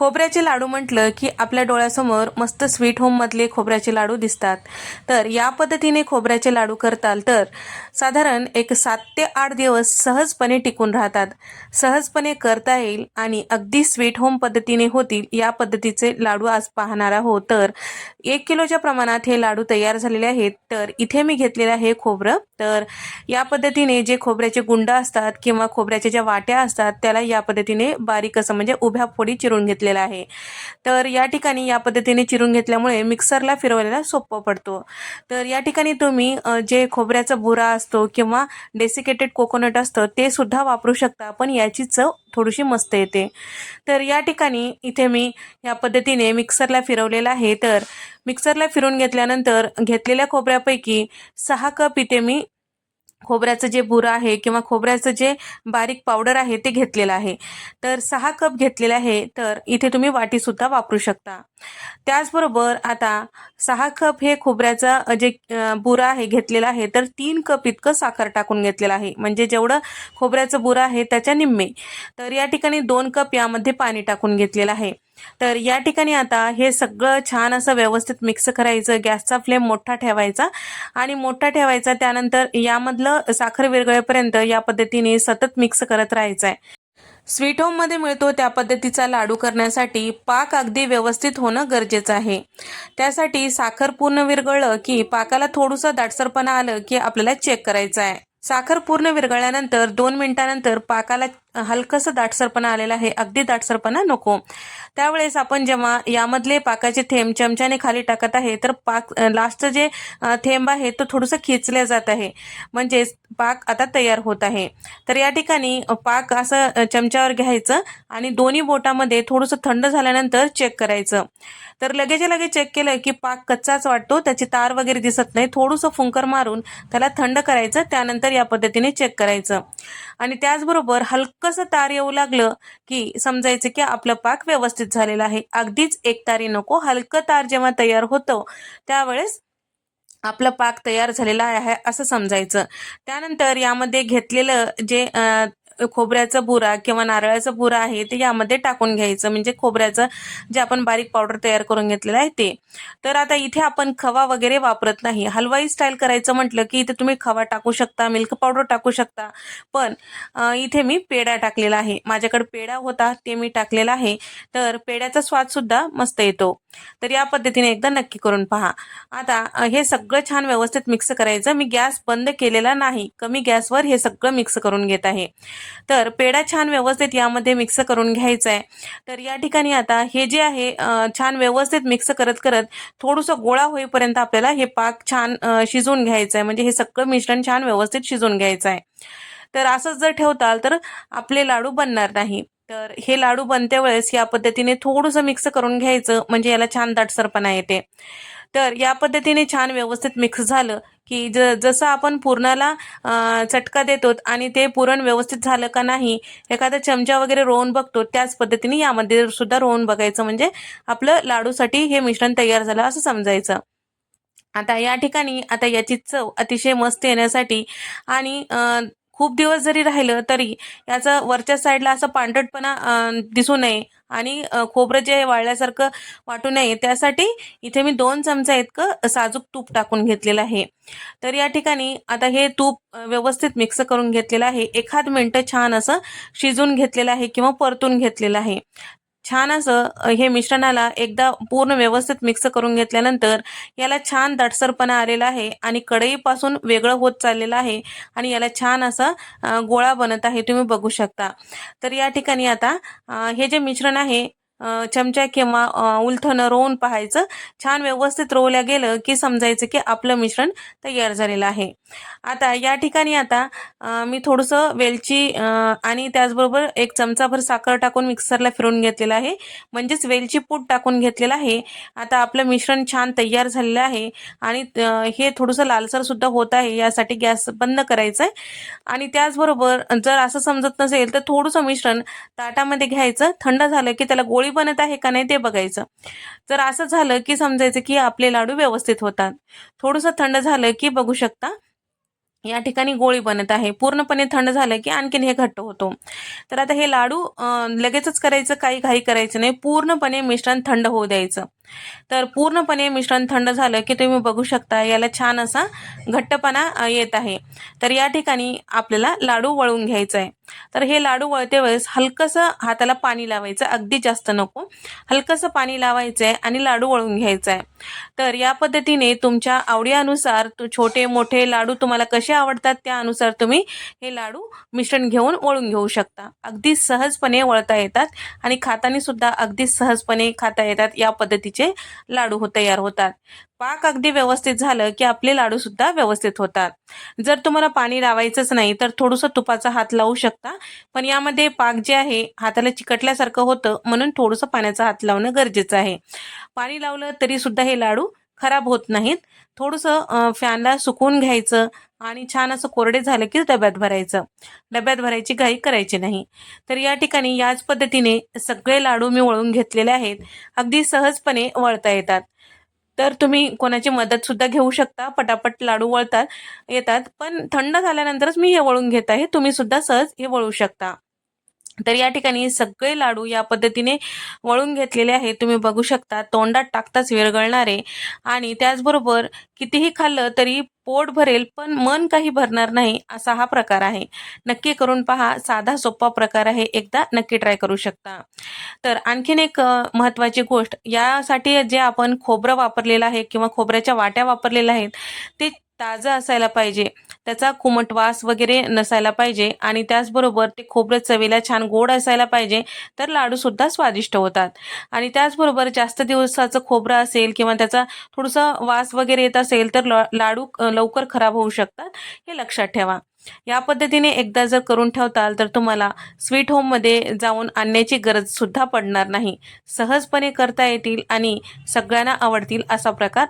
खोबऱ्याचे लाडू म्हटलं की आपल्या डोळ्यासमोर मस्त स्वीट होममधले खोबऱ्याचे लाडू दिसतात. तर या पद्धतीने खोबऱ्याचे लाडू करताल तर साधारण एक सात ते आठ दिवस सहजपणे टिकून राहतात. सहजपणे करता येईल आणि अगदी स्वीट होम पद्धतीने होतील या पद्धतीचे लाडू आज पाहणार आहोत. तर एक किलोच्या प्रमाणात हे लाडू तयार झालेले आहेत. तर इथे मी घेतलेलं आहे खोबरं. तर या पद्धतीने जे खोबऱ्याचे गुंड असतात किंवा खोबऱ्याच्या ज्या वाट्या असतात त्याला या पद्धतीने बारीक असं म्हणजे उभ्या फोडी चिरून घेतलेला आहे. तर या ठिकाणी या पद्धतीने चिरून घेतल्यामुळे मिक्सरला फिरवायला सोपं पडतो. तर या ठिकाणी तुम्ही जे खोबऱ्याचा बुरा असतो किंवा डेसिकेटेड कोकोनट असतं ते सुद्धा वापरू शकता. पण याची चव थोडीशी मस्त येते. तर या ठिकाणी इथे मी या पद्धतीने मिक्सरला फिरवलेला आहे. तर मिक्सरला फिरून घेतल्यानंतर घेतलेल्या खोबऱ्यापैकी सहा कप इथे मी खोबऱ्याचं जे बुरं आहे किंवा खोबऱ्याचं जे बारीक पावडर आहे ते घेतलेलं आहे. तर सहा कप घेतलेलं आहे तर इथे तुम्ही वाटीसुद्धा वापरू शकता. त्याचबरोबर आता सहा कप हे खोबऱ्याचं जे बुरं आहे घेतलेलं आहे तर तीन कप इतकं साखर टाकून घेतलेलं आहे. म्हणजे जेवढं खोबऱ्याचं बुरं आहे त्याच्या निम्मे. तर या ठिकाणी दोन कप यामध्ये पाणी टाकून घेतलेलं आहे. तर या ठिकाणी आता हे सगळं छान असं व्यवस्थित मिक्स करायचं गॅसचा फ्लेम मोठा ठेवायचा आणि मोठा ठेवायचा त्यानंतर यामधलं साखर विरगळेपर्यंत या पद्धतीने सतत मिक्स करत राहायचं आहे स्वीट होममध्ये मिळतो त्या पद्धतीचा लाडू करण्यासाठी पाक अगदी व्यवस्थित होणं गरजेचं आहे. त्यासाठी साखर पूर्ण विरगळलं की पाकाला थोडंसं दाटसरपणा आलं की आपल्याला चेक करायचं आहे साखर पूर्ण विरघळल्यानंतर दोन मिनिटानंतर पाकाला हलकंसं दाटसरपणा आलेला आहे. अगदी दाटसरपणा नको. त्यावेळेस आपण जेव्हा यामधले पाकाचे थेंब चमच्याने खाली टाकत आहे तर पाक लास्टचं जे थेंब आहे तो थोडंसं खेचलं जात आहे. म्हणजेच पाक आता तयार होत आहे. तर या ठिकाणी पाक असं चमच्यावर घ्यायचं आणि दोन्ही बोटामध्ये थोडंसं थंड झाल्यानंतर चेक करायचं. तर लगेच लगेच चेक केलं की पाक कच्चाच वाटतो त्याची तार वगैरे दिसत नाही. थोडंसं फुंकर मारून त्याला थंड करायचं. त्यानंतर या पद्धतीने चेक करायचं. आणि त्याचबरोबर हलकंसं तार येऊ लागलं की समजायचं की आपलं पाक व्यवस्थित झालेलं आहे. अगदीच एक तारी नको. हलकं तार जेव्हा तयार होतं त्यावेळेस आपलं पाक तयार झालेला आहे असं समजायचं. त्यानंतर यामध्ये घेतलेलं जे खोबऱ्याचा बुरा किंवा नारळाचा बुरा आहे ते यामध्ये टाकून घ्यायचं. म्हणजे खोबऱ्याचं जे आपण बारीक पावडर तयार करून घेतलेलं आहे ते. तर आता इथे आपण खवा वगैरे वापरत नाही. हलवाई स्टाईल करायचं म्हटलं की इथे तुम्ही खवा टाकू शकता मिल्क पावडर टाकू शकता. पण इथे मी पेढा टाकलेला आहे. माझ्याकडे पेढा होता ते मी टाकलेला आहे. तर पेढ्याचा स्वादसुद्धा मस्त येतो. तर या पद्धतीने एकदा नक्की करून पहा. आता हे सगळं छान व्यवस्थित मिक्स करायचं. मी गॅस बंद केलेला नाही. कमी गॅसवर हे सगळं मिक्स करून घेत आहे. तर पेढा छान व्यवस्थित यामध्ये मिक्स करून घ्यायचा आहे तर या ठिकाणी आता हे जे आहे छान व्यवस्थित मिक्स करत करत थोडंसं गोळा होईपर्यंत आपल्याला हे पाक छान शिजवून घ्यायचं आहे म्हणजे हे सगळं मिश्रण छान व्यवस्थित शिजवून घ्यायचं आहे तर असंच जर ठेवताल तर आपले लाडू बनणार नाही. तर हे लाडू बनत्या वेळेस या पद्धतीने थोडंसं मिक्स करून घ्यायचं. म्हणजे याला छान दाटसरपणा येते. तर या पद्धतीने छान व्यवस्थित मिक्स झालं. की ज जसं आपण पुरणाला चटका देतो आणि ते पुरण व्यवस्थित झालं का नाही एखादा चमचा वगैरे रोवून बघतो त्याच पद्धतीने यामध्ये सुद्धा रोवून बघायचं. म्हणजे आपलं लाडूसाठी हे मिश्रण तयार झालं असं समजायचं. आता या ठिकाणी आता याची चव अतिशय मस्त येण्यासाठी आणि खूप दिवस जरी राहिलं तरी याचं वरच्या साईडला असं पांढरटपणा दिसू नये आणि खोबरं जे वाळल्यासारखं वाटू नये त्यासाठी इथे मी दोन चमचा इतकं साजूक तूप टाकून घेतलेलं आहे. तर या ठिकाणी आता हे तूप व्यवस्थित मिक्स करून घेतलेलं आहे. एखाद मिनटं छान असं शिजून घेतलेलं आहे किंवा परतून घेतलेलं आहे. छान असं हे मिश्रणाला एकदा पूर्ण व्यवस्थित मिक्स करून घेतल्यानंतर याला छान दाटसरपणा आलेला आहे आणि कढईपासून वेगळं होत चाललेलं आहे आणि याला छान असा गोळा बनत आहे. तुम्ही बघू शकता. तर या ठिकाणी आता हे जे मिश्रण आहे चमचा किंवा उलथनं रोवून पाहायचं. छान व्यवस्थित रोवल्या गेलं की समजायचं की आपलं मिश्रण तयार झालेलं आहे. आता या ठिकाणी आता मी थोडंसं वेलची आणि त्याचबरोबर एक चमचाभर साखर टाकून मिक्सरला फिरून घेतलेलं आहे. म्हणजेच वेलची पूट टाकून घेतलेलं आहे. आता आपलं मिश्रण छान तयार झालेलं आहे. आणि हे थोडंसं लालसरसुद्धा होत आहे. यासाठी गॅस बंद करायचं आहे आणि त्याचबरोबर जर असं समजत नसेल तर थोडंसं मिश्रण ताटामध्ये घ्यायचं. थंड झालं की त्याला गोळी बनत आहे का नाही ते बघायचं. जर असं झालं की समजायचं की आपले लाडू व्यवस्थित होतात. थोडंसं थंड झालं की बघू शकता या ठिकाणी गोळी बनत आहे. पूर्णपणे थंड झालं की आणखीन हे घट्ट होतो. तर आता हे लाडू लगेचच करायचं काही घाई करायचं नाही. पूर्णपणे मिश्रण थंड होऊ द्यायचं. तर पूर्णपणे मिश्रण थंड झालं की तुम्ही बघू शकता याला छान असा घट्टपणा येत आहे. तर या ठिकाणी आपल्याला लाडू वळून घ्यायचं आहे तर हे लाडू वळते वेळेस हलकंसं हाताला पाणी लावायचं अगदी जास्त नको. हलकंसं पाणी लावायचं आहे आणि लाडू वळून घ्यायचा आहे तर या पद्धतीने तुमच्या आवडीनुसार तू छोटे मोठे लाडू तुम्हाला कसे आवडतात त्यानुसार तुम्ही हे लाडू मिश्रण घेऊन वळून घेऊ शकता. अगदी सहजपणे वळता येतात आणि खातानी सुद्धा अगदी सहजपणे खाता येतात या पद्धतीचे. म्हणजे लाडू हो तयार होतात. पाक अगदी व्यवस्थित झालं की आपले लाडू सुद्धा व्यवस्थित होतात. जर तुम्हाला पाणी लावायचंच नाही तर थोडंसं तुपाचा हात लावू शकता. पण यामध्ये पाक जे आहे हाताला चिकटल्यासारखं होतं म्हणून थोडंसं पाण्याचा हात लावणं गरजेचं आहे. पाणी लावलं तरी सुद्धा हे लाडू खराब होत नाहीत. थोडंसं फॅनला सुकून घ्यायचं आणि छान असं कोरडे झालं की डब्यात भरायचं. डब्यात भरायची घाई करायची नाही. तर या ठिकाणी याच पद्धतीने सगळे लाडू मी वळून घेतलेले आहेत. अगदी सहजपणे वळता येतात. तर तुम्ही कोणाची मदत सुद्धा घेऊ शकता. पटापट लाडू वळतात येतात. पण थंड झाल्यानंतरच मी हे वळून घेत आहे. तुम्ही सुद्धा सहज हे वळू शकता. तर या ठिकाणी सगळे लाडू या पद्धतीने वळून घेतलेले आहेत. तुम्ही बघू शकता तोंडात टाकताच विरगळणारे आणि त्याचबरोबर कितीही खाल्लं तरी पोट भरेल पण मन काही भरणार नाही असा हा प्रकार आहे. नक्की करून पहा साधा सोपा प्रकार आहे. एकदा नक्की ट्राय करू शकता. तर आणखीन एक महत्त्वाची गोष्ट यासाठी जे आपण खोबरं वापरलेलं आहे किंवा खोबऱ्याच्या वाट्या वापरलेल्या आहेत ते ताजं असायला पाहिजे. त्याचा कुमट वास वगैरे नसायला पाहिजे आणि त्याचबरोबर ते खोबरं चवीला छान गोड असायला पाहिजे तर लाडूसुद्धा स्वादिष्ट होतात. आणि त्याचबरोबर जास्त दिवसाचं खोबरं असेल किंवा त्याचा थोडासा वास वगैरे येत असेल तर लाडू लवकर खराब होऊ शकतात हे लक्षात ठेवा. या पद्धतीने एकदा जर करून ठेवताल तर तुम्हाला स्वीट होममध्ये जाऊन आणण्याची गरज सुद्धा पडणार नाही. सहजपणे करता येतील आणि सगळ्यांना आवडतील असा प्रकार